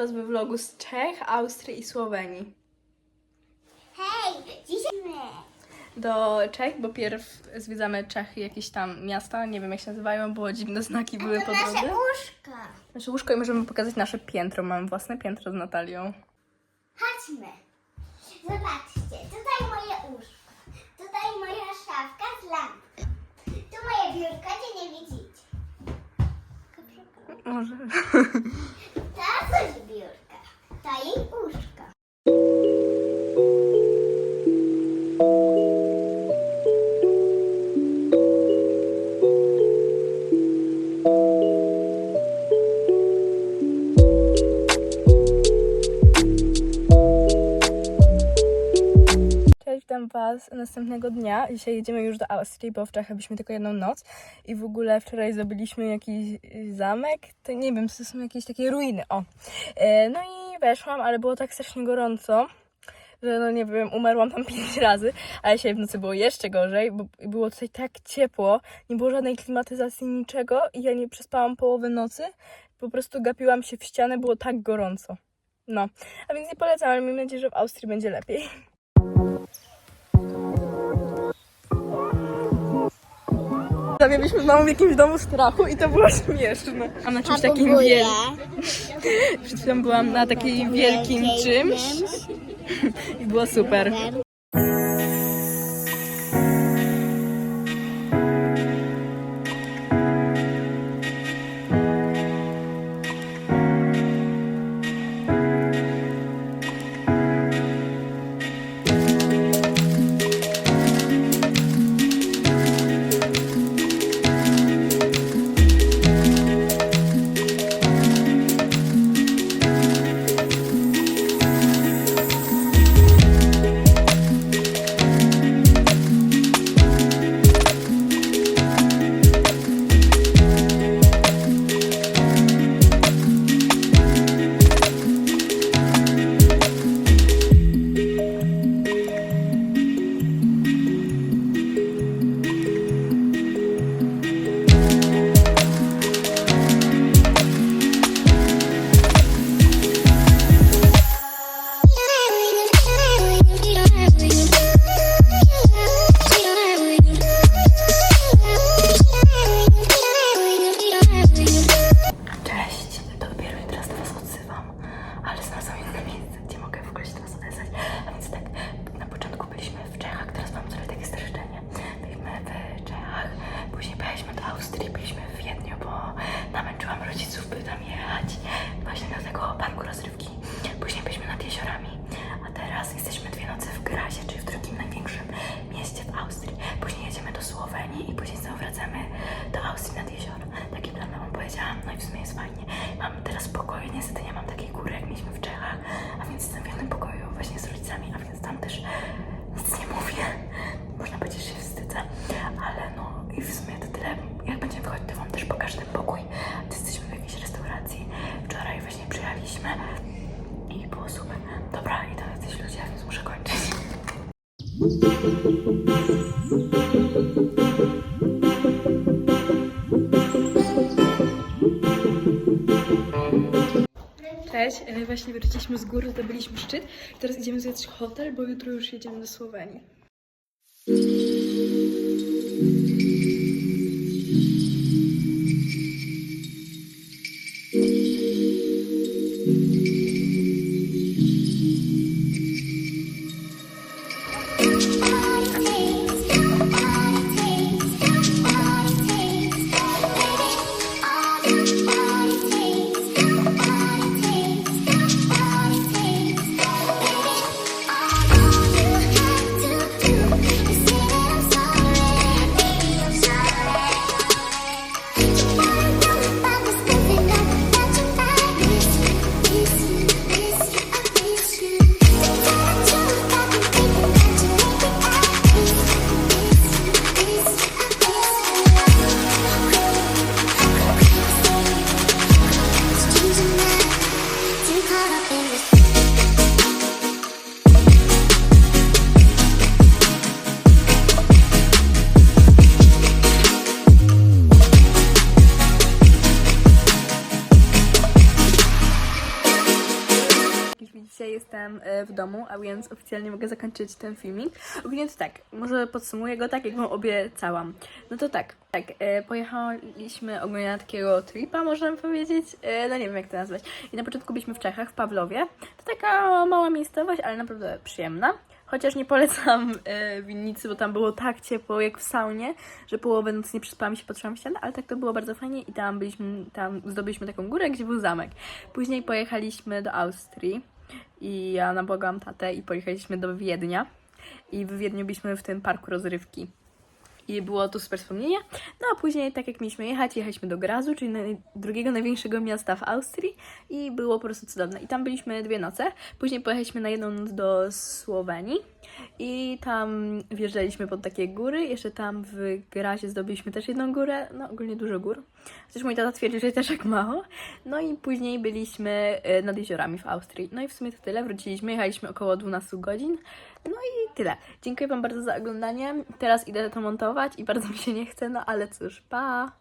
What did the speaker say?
Was we vlogu z Czech, Austrii i Słowenii. Hej, dzisiaj my. Do Czech, bo pierw zwiedzamy Czechy, jakieś tam miasta, nie wiem jak się nazywają, bo dziwne znaki były po nasze drodze. łóżka. Nasze łóżko i możemy pokazać nasze piętro. Mamy własne piętro z Natalią. Chodźmy. Zobaczcie, tutaj moje łóżko. Tutaj moja szafka z lampką. Tu moje biurko, gdzie nie widzicie. Może. Was następnego dnia. Dzisiaj jedziemy już do Austrii, bo w Czechach byliśmy tylko jedną noc i w ogóle wczoraj zdobyliśmy jakiś zamek, to nie wiem, to są jakieś takie ruiny, o. E, No i weszłam, ale było tak strasznie gorąco, że no nie wiem, umarłam tam pięć razy, ale dzisiaj w nocy było jeszcze gorzej, bo było tutaj tak ciepło, nie było żadnej klimatyzacji, niczego i ja nie przespałam połowę nocy, po prostu gapiłam się w ścianę, było tak gorąco. No, a więc nie polecam, ale mam nadzieję, że w Austrii będzie lepiej. Zamieliśmy znowu w jakimś domu strachu i to było śmieszne. A na czymś takim wielkim. Przed chwilą byłam na takiej wielkim czymś i było super. Cześć, e, właśnie wróciliśmy z góry, zdobyliśmy szczyt. Teraz idziemy zwiedzić hotel, bo jutro już jedziemy do Słowenii. Jestem e, w domu, a więc oficjalnie mogę zakończyć ten filmik. Ogólnie to tak, może podsumuję go tak, jak wam obiecałam. No to tak, tak, e, pojechaliśmy ogólnie na takiego tripa, można powiedzieć. E, no nie wiem, jak to nazwać. I na początku byliśmy w Czechach, w Pawlowie. To taka mała miejscowość, ale naprawdę przyjemna. Chociaż nie polecam e, winnicy, bo tam było tak ciepło jak w saunie, że połowę nocy nie przespałam się, patrzyłam w ścianę, ale tak to było bardzo fajnie i tam byliśmy, tam zdobyliśmy taką górę, gdzie był zamek. Później pojechaliśmy do Austrii i ja nabłagałam tatę i pojechaliśmy do Wiednia i w Wiedniu byliśmy w tym parku rozrywki. I było to super wspomnienie. No a później, tak jak mieliśmy jechać, jechaliśmy do Grazu, czyli drugiego największego miasta w Austrii i było po prostu cudowne. I tam byliśmy dwie noce. Później pojechaliśmy na jedną noc do Słowenii i tam wjeżdżaliśmy pod takie góry. Jeszcze tam w Grazie zdobyliśmy też jedną górę, no ogólnie dużo gór. Chociaż mój tata twierdzi, że też jak mało. No i później byliśmy e, nad jeziorami w Austrii. No i w sumie to tyle. Wróciliśmy, jechaliśmy około 12 godzin. No i tyle. Dziękuję Wam bardzo za oglądanie. Teraz idę to i bardzo mi się nie chce, no ale cóż, pa!